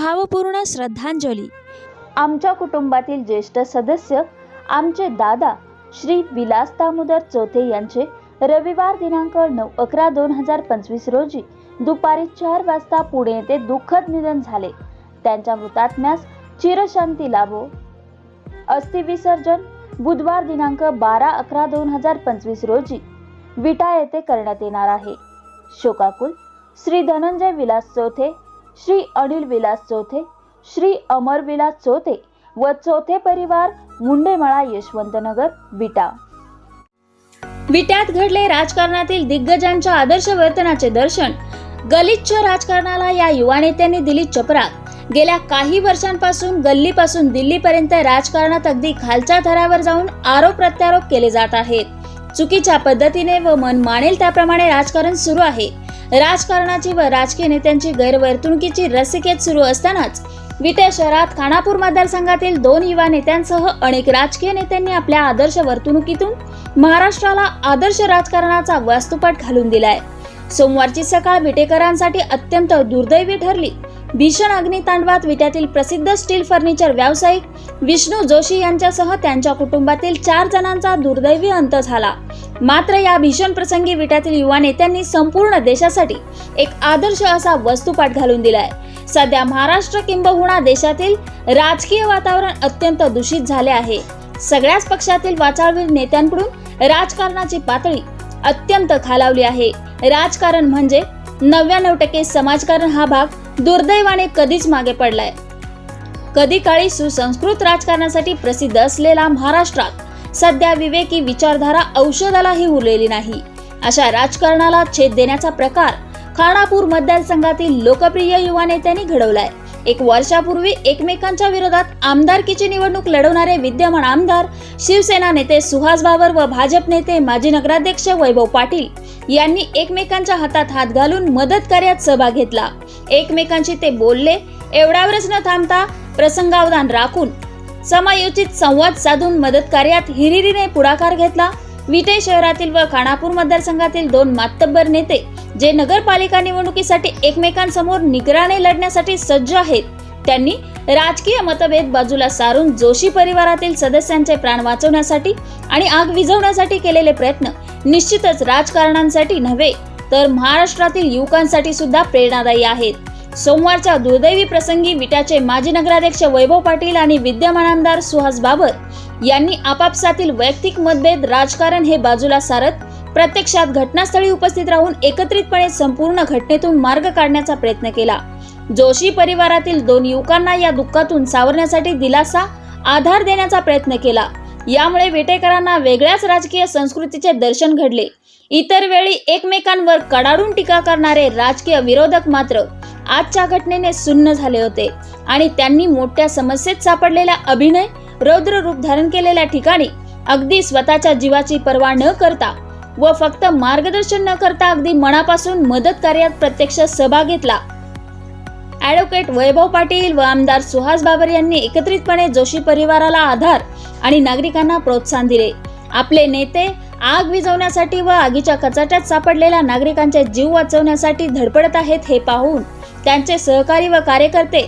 भावपूर्ण श्रद्धांजली. आमच्या कुटुंबातील ज्येष्ठ सदस्य आमचे दादा श्री विलास दामोदर चौथे यांचे रविवार दिनांक नऊ अकरा दोन हजार पंचवीस रोजी दुपारी चार वाजता पुणे येथे दुःखद निधन झाले. त्यांच्या मृतात्म्यास चिरशांती लाभो. अस्थि विसर्जन बुधवार दिनांक बारा अकरा दोन हजार पंचवीस रोजी विटा येथे करण्यात येणार आहे. शोकाकुल श्री धनंजय विलास चौथे श्री अनिल विलास चौथे श्री अमर विलास चौथे व चौथे परिवार मुंडेमाळा यशवंतनगर विटा. विट्यात घडले राजकारणातील दिग्गजांच्या आदर्श वर्तनाचे दर्शन गलिच्छ राजकारणाला या युवा नेत्यांनी दिली चपराक. गेल्या काही वर्षांपासून गल्लीपासून दिल्लीपर्यंत राजकारणात अगदी खालच्या थरावर जाऊन आरोप प्रत्यारोप केले जात आहेत. चुकीच्या पद्धतीने व मन मानेल त्याप्रमाणे राजकारण सुरू आहे. राजकारणाची व राजकीय नेत्यांची गैरवर्तणुकीची रसिकेत सुरू असतानाच विटे शहरात खानापूर मतदारसंघातील दोन युवा नेत्यांसह अनेक राजकीय नेत्यांनी आपल्या आदर्श वर्तणुकीतून महाराष्ट्राला आदर्श राजकारणाचा वास्तुपाठ घालून दिलाय. सोमवारची सकाळ विटेकरांसाठी अत्यंत दुर्दैवी ठरली. भीषण अग्नितांडवात विट्यातील प्रसिद्ध स्टील फर्निचर व्यावसायिक विष्णू जोशी यांच्यासह त्यांच्या कुटुंबातील चार जणांचा दुर्दैवी अंत झाला. मात्र या भीषण प्रसंगी विट्यातील युवा नेत्यांनी संपूर्ण देशासाठी एक आदर्श असा वस्तुपाठ घालून दिलाय. सध्या महाराष्ट्र किंबहुना देशातील राजकीय वातावरण अत्यंत दूषित झाले आहे. सगळ्याच पक्षातील वाचाळवीर नेत्यांकडून राजकारणाची पातळी अत्यंत खालावली आहे. राजकारण म्हणजे नव्याण्णव टक्के समाजकारण हा भाग दुर्दैवाने कधीच मागे पडलाय. कधी काळी सुसंस्कृत राजकारणासाठी प्रसिद्ध असलेला महाराष्ट्रात सध्या विवेकी विचारधारा औषधालाही उरलेली नाही. अशा राजकारणाला छेद देण्याचा प्रकार खानापूर मतदारसंघातील लोकप्रिय युवा नेत्यांनी घडवलाय. एक वर्षापूर्वी एकमेकांच्या विरोधात आमदारकीची निवडणूक लढवणारे विद्यमान आमदार शिवसेना नेते सुहास बाबर व भाजप नेते माजी नगराध्यक्ष वैभव पाटील यांनी एकमेकांच्या हातात हात घालून मदत कार्यात सहभाग घेतला. एकमेकांशी ते बोलले एवढ्यावरच न थांबता प्रसंगावधान राखून समायोजित संवाद साधून मदत कार्यात हिरिरीने पुढाकार घेतला. विटे शहरातील व खानापूर मतदारसंघातील दोन मातब्बर नेते जे नगरपालिका निवडणुकीसाठी एकमेकांसमोर निकराने लढण्यासाठी सज्ज आहेत. त्यांनी राजकीय मतभेद बाजूला सारून जोशी परिवारातील सदस्यांचे प्राण वाचवण्यासाठी आणि आग विझवण्यासाठी केलेले प्रयत्न निश्चितच राजकारणांसाठी नव्हे तर महाराष्ट्रातील युवकांसाठी सुद्धा प्रेरणादायी आहेत. सोमवारच्या दुर्दैवी प्रसंगी विट्याचे माजी नगराध्यक्ष वैभव पाटील आणि विद्यमान आमदार सुहास बाबर यांनी आपापसातील वैयक्तिक मतभेद राजकारण हे बाजूला सारत प्रत्यक्षात घटनास्थळी उपस्थित राहून एकत्रितपणे संपूर्ण घटनेतून मार्ग काढण्याचा प्रयत्न केला. जोशी परिवारातील दोन युवकांना या दुःखातून सावरण्यासाठी दिलासा आधार देण्याचा प्रयत्न केला. यामुळे वेटेकरांना वेगळ्याच राजकीय संस्कृतीचे दर्शन घडले. इतर वेळी एकमेकांवर कडाडून टीका करणारे राजकीय विरोधक मात्र आजच्या घटनेने सुन्न झाले होते. आणि त्यांनी मोठ्या समस्येत सापडलेल्या अभिनय रौद्र रूप धारण केलेल्या ठिकाणी अगदी स्वतःच्या जीवाची पर्वा न करता व फक्त मार्गदर्शन न करता अगदी मनापासून मदत कार्यात प्रत्यक्ष सहभाग घेतला. ॲडव्होकेट वैभव पाटील व आमदार सुहास बाबर यांनी एकत्रितपणे जोशी परिवाराला आधार आणि नागरिकांना प्रोत्साहन दिले. आपले नेते आग विझवण्यासाठी व आगीच्या कचाट्यात सापडलेल्या नागरिकांचे जीव वाचवण्यासाठी धडपडत आहेत हे पाहून त्यांचे सहकारी व कार्यकर्ते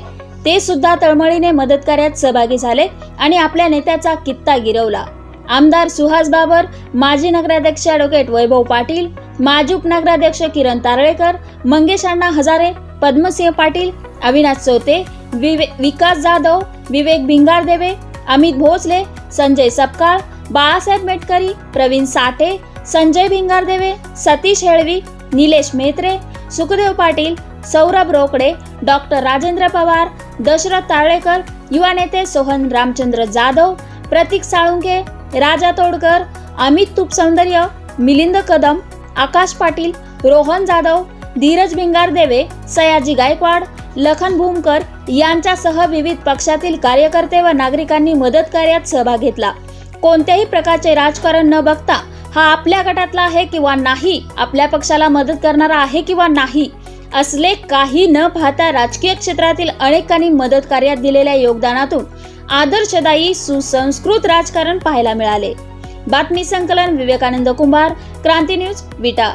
ते सुद्धा तळमळीने मदत कार्यात सहभागी झाले आणि आपल्या नेत्याचा कित्ता गिरवला. आमदार सुहास बाबर माजी नगराध्यक्ष ॲडव्होकेट वैभव पाटील माजी उपनगराध्यक्ष किरण तारळेकर मंगेश अण्णा हजारे पद्मसिंह पाटील अविनाश चौते विवे विकास जाधव विवेक भिंगारदेवे अमित भोसले संजय सपकाळ बाळासाहेब मेटकरी प्रवीण साठे संजय भिंगारदेवे सतीश हेळवी निलेश मेत्रे सुखदेव पाटील सौरभ रोकडे डॉक्टर राजेंद्र पवार दशरथ ताळेकर युवा नेते सोहन रामचंद्र जाधव प्रतीक साळुंके राजा तोडकर अमित तुपसौंदर्य मिलिंद कदम आकाश पाटील रोहन जाधव धीरज भिंगारदेवे सयाजी गायकवाड लखन भूमकर यांच्यासह विविध पक्षातील कार्यकर्ते व नागरिकांनी मदत कार्यात सहभाग घेतला. कोणत्याही प्रकारचे राजकारण न बघता हा आपल्या गटातला आहे किंवा नाही आपल्या पक्षाला मदत करणारा आहे किंवा नाही असले काही न पाहता राजकीय क्षेत्रातील अनेकांनी मदत कार्यात दिलेल्या योगदानातून आदर्शदायी सुसंस्कृत राजकारण पाहायला मिळाले. बातमी संकलन विवेकानंद कुंभार क्रांती न्यूज विटा.